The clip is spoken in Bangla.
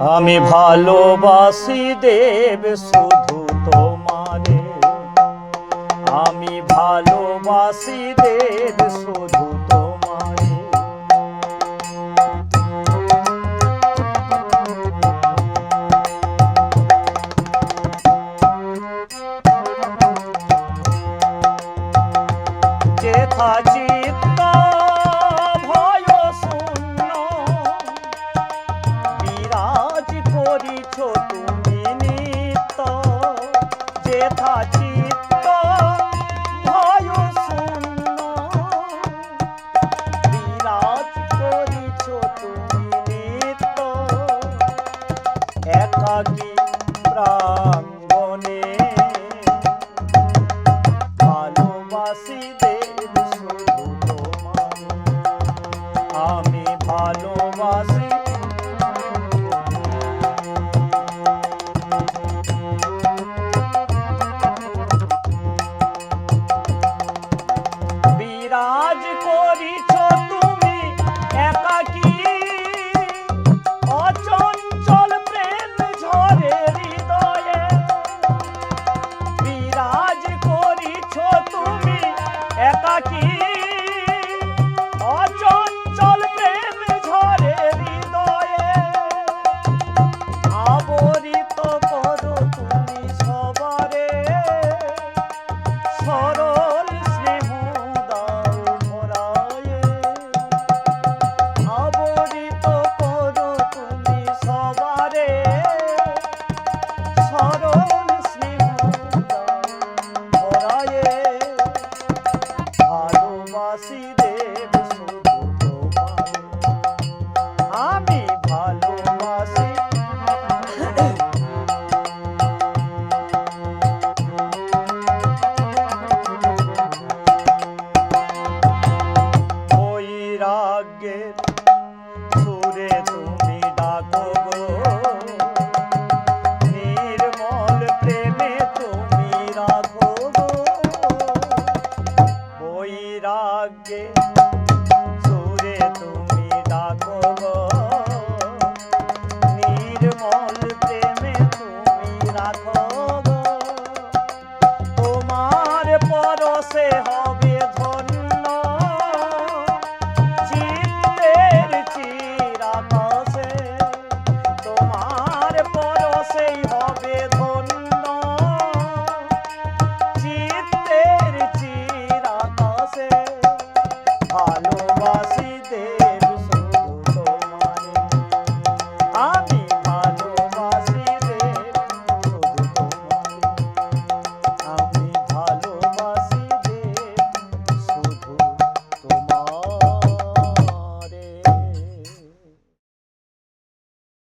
আমি ভালোবাসি দেব শুধু তোমারে। আমি ভালোবাসি দেব শুধু তোমারে। যেথা bate